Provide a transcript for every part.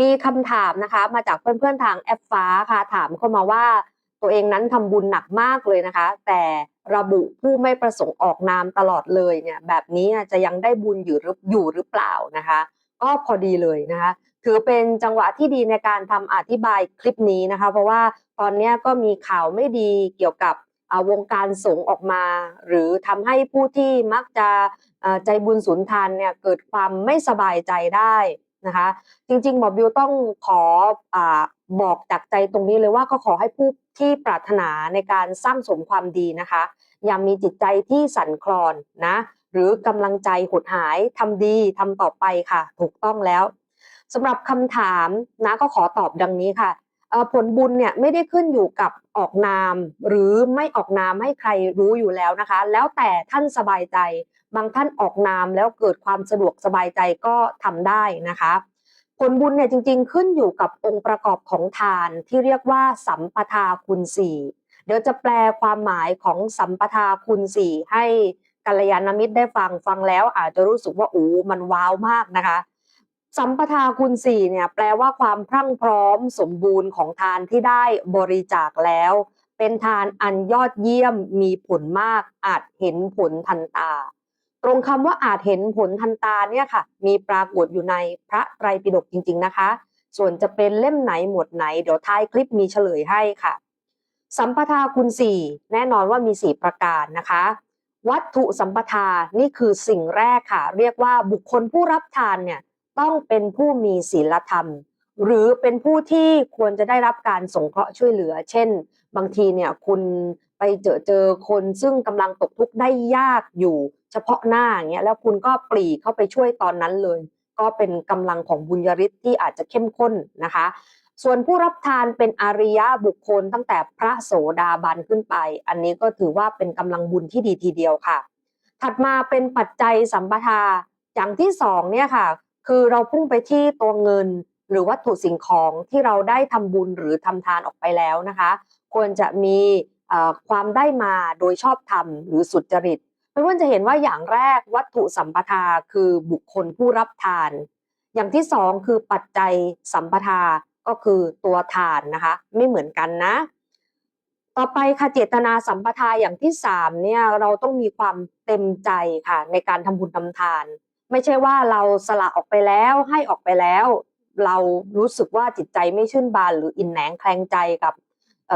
มีคำถามนะคะ มาจากเพื่อนๆทางแอปฟ้าค่ะถามเข้ามาว่า ตัวเองนั้นทำบุญหนักมากเลยนะคะ แต่ระบุผู้ไม่ประสงค์ออกนามตลอดเลยเนี่ยแบบนี้จะยังได้บุญอยู่หรืออยู่หรือเปล่านะคะ ก็พอดีเลยนะคะ ถือเป็นจังหวะที่ดีในการทำอธิบายคลิปนี้นะคะ เพราะว่าตอนนี้ก็มีข่าวไม่ดีเกี่ยวกับวงการสงฆ์ออกมา หรือทำให้ผู้ที่มักจะใจบุญสุนทานเนี่ยเกิดความไม่สบายใจได้ นะคะ จริงๆหมอบิวต้องขออบอกจากใจตรงนี้เลยว่าก็ขอให้ผู้ที่ปรารถนาในการสร้างสมความดีนะคะ อย่ามีจิตใจที่สั่นคลอนนะ หรือกำลังใจหดหายทำดีทำต่อไปค่ะ ถูกต้องแล้วสำหรับคำถามนะก็ขอตอบดังนี้ค่ะผลบุญเนี่ยไม่ได้ขึ้นอยู่กับ ออกนาม หรือไม่ออกนามให้ใครรู้อยู่แล้วนะคะ แล้วแต่ท่านสบายใจ บางท่านออกนามแล้วเกิดความสะดวกสบายใจก็ทำได้นะคะ ผลบุญเนี่ยจริงๆ ขึ้นอยู่กับองค์ประกอบของทานที่เรียกว่า สัมปทาคุณสี่เดี๋ยวจะแปลความหมายของสัมปทาคุณสี่ให้กัลยาณมิตรได้ฟังฟังแล้วอาจจะรู้สึกว่าโอ้มันว้าวมากนะคะ สัมปทาคุณสี่เนี่ยแปลว่าความพรั่งพร้อมสมบูรณ์ของทานที่ได้บริจาคแล้ว เป็นทานอันยอดเยี่ยมมีผลมากอาจเห็นผลทันตา ตรงคำว่าอาจเห็นผลทันตาเนี่ยค่ะ มีปรากฏอยู่ในพระไตรปิฎกจริง ๆนะคะ ส่วนจะเป็นเล่มไหนหมวดไหน เดี๋ยวท้ายคลิปมีเฉลยให้ค่ะ สัมปทาคุณสี่แน่นอนว่ามีสี่ประการนะคะวัตถุสัมปทา นี่คือสิ่งแรกค่ะ เรียกว่าบุคคลผู้รับทานเนี่ย ต้องเป็นผู้มีศีลธรรม หรือเป็นผู้ที่ควรจะได้รับการสงเคราะห์ช่วยเหลือ เช่น บางทีเนี่ยคุณไปเจอเจอคนซึ่งกำลังตกทุกข์ได้ยากอยู่ เฉพาะหน้าอย่างเงี้ยแล้วคุณก็ปรีเข้าไปช่วยตอนนั้นเลย ก็เป็นกำลังของบุญญาฤทธิ์ที่อาจจะเข้มข้นนะคะ ส่วนผู้รับทานเป็นอาริยะบุคคลตั้งแต่พระโสดาบันขึ้นไป อันนี้ก็ถือว่าเป็นกำลังบุญที่ดีทีเดียวค่ะ ถัดมาเป็นปัจจัยสัมปทาอย่างที่สองเนี่ยค่ะ คือเราพุ่งไปที่ตัวเงินหรือวัตถุสิ่งของที่เราได้ทำบุญหรือทำทานออกไปแล้วนะคะ ควรจะมีความได้มาโดยชอบธรรมหรือสุจริตเพื่อนๆจะเห็นว่าอย่างแรกวัตถุสัมปทาคือบุคคลผู้รับทาน อย่างที่สองคือปัจจัยสัมปทาก็คือตัวทานนะคะ ไม่เหมือนกันนะ ต่อไปค่ะเจตนาสัมปทาอย่างที่สามเนี่ยเราต้องมีความเต็มใจค่ะในการทำบุญทำทาน ไม่ใช่ว่าเราสละออกไปแล้วให้ออกไปแล้ว เรารู้สึกว่าจิตใจไม่ชื่นบานหรืออินแหนงแคลงใจกับเ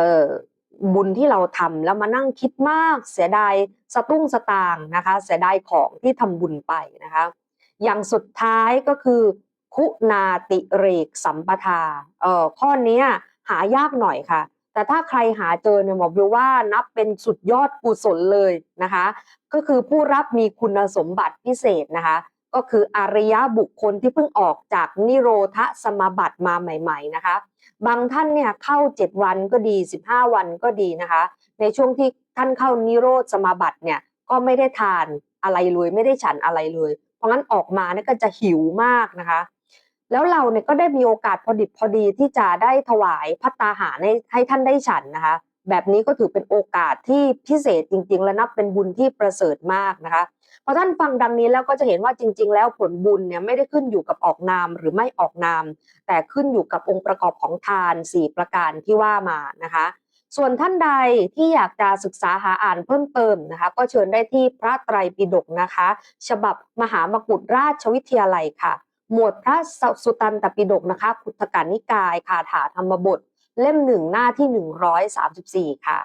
บุญที่เราทำแล้วมานั่งคิดมากเสียดายสตุ้งสตางนะคะ เสียดายของที่ทำบุญไปนะคะ อย่างสุดท้ายก็คือคุณาติเรกสัมปทาเอ่อข้อนี้หายากหน่อยค่ะ แต่ถ้าใครหาเจอเนี่ยหมอบิวว่านับเป็นสุดยอดกุศลเลยนะคะ ก็คือผู้รับมีคุณสมบัติพิเศษนะคะ ก็คืออริยบุคคลที่เพิ่งออกจากนิโรธสมาบัติมาใหม่ ๆนะคะ บางท่านเนี่ยเข้า 7 วันก็ดี 15 วันก็ดีนะคะ ในช่วงที่ท่านเข้านิโรธสมาบัติเนี่ยก็ไม่ได้ทานอะไรเลยไม่ได้ฉันอะไรเลย เพราะงั้นออกมาเนี่ยก็จะหิวมากนะคะ แล้วเราเนี่ยก็ได้มีโอกาสพอดิบพอดีที่จะได้ถวายพัตตาหารให้ให้ท่านได้ฉันนะคะ แบบนี้ก็ถือเป็นโอกาสที่พิเศษจริง ๆ และนับเป็นบุญที่ประเสริฐมากนะคะพอท่านฟังดังนี้แล้วก็จะเห็นว่าจริง ๆ แล้วผลบุญเนี่ยไม่ได้ขึ้นอยู่กับออกนามหรือไม่ออกนาม แต่ขึ้นอยู่กับองค์ประกอบของทาน 4 ประการที่ว่ามานะคะ ส่วนท่านใดที่อยากจะศึกษาหาอ่านเพิ่มเติมนะคะ ก็เชิญได้ที่พระไตรปิฎกนะคะ ฉบับมหามกุฏราชวิทยาลัยค่ะ หมวดพระสุตันตปิฎกนะคะขุทกานิกายคาถาธรรมบท เล่มหนึ่งหน้าที่ 134 ค่ะ